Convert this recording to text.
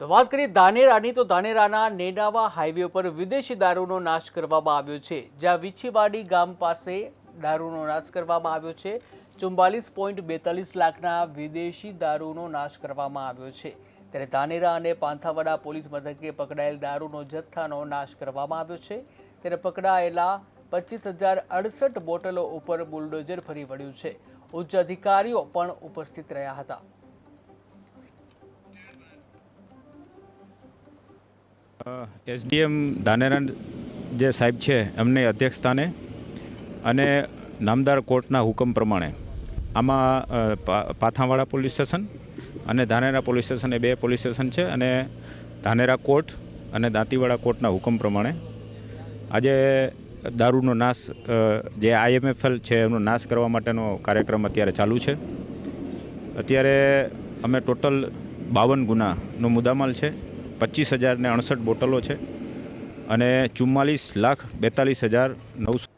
તો વાત કરીએ ધાનેરાની, તો ધાનેરાના નેડાવા હાઈવે પર વિદેશી દારૂનો નાશ કરવામાં આવ્યો છે. જ્યાં વિછીવાડી ગામ પાસે દારૂનો નાશ કરવામાં આવ્યો છે. ચુમ્બાલીસ પોઈન્ટ બેતાલીસ લાખના વિદેશી દારૂનો નાશ કરવામાં આવ્યો છે. ત્યારે ધાનેરા અને પાંથાવાડા પોલીસ મથકે પકડાયેલ દારૂનો જથ્થાનો નાશ કરવામાં આવ્યો છે. ત્યારે પકડાયેલા પચીસ હજાર અડસઠ બોટલો ઉપર બુલડોઝર ફરી વળ્યું છે. ઉચ્ચ અધિકારીઓ પણ ઉપસ્થિત રહ્યા હતા. એસડીએમ ધાનેરા જે સાહેબ છે, એમની અધ્યક્ષસ્થાને અને નામદાર કોર્ટના હુકમ પ્રમાણે આમાં પાથાવાડા પોલીસ સ્ટેશન અને ધાનેરા પોલીસ સ્ટેશન એ બે પોલીસ સ્ટેશન છે અને ધાનેરા કોર્ટ અને દાંતીવાડા કોર્ટના હુકમ પ્રમાણે આજે દારૂનો નાશ જે આઈએમએફએલ છે, એનો નાશ કરવા માટેનો કાર્યક્રમ અત્યારે ચાલુ છે. અત્યારે અમે ટોટલ બાવન ગુનાનો મુદ્દામાલ છે. પચીસ હજારને અડસઠ બોટલો છે અને ચુમ્માલીસ લાખ બેતાલીસ હજાર નવસો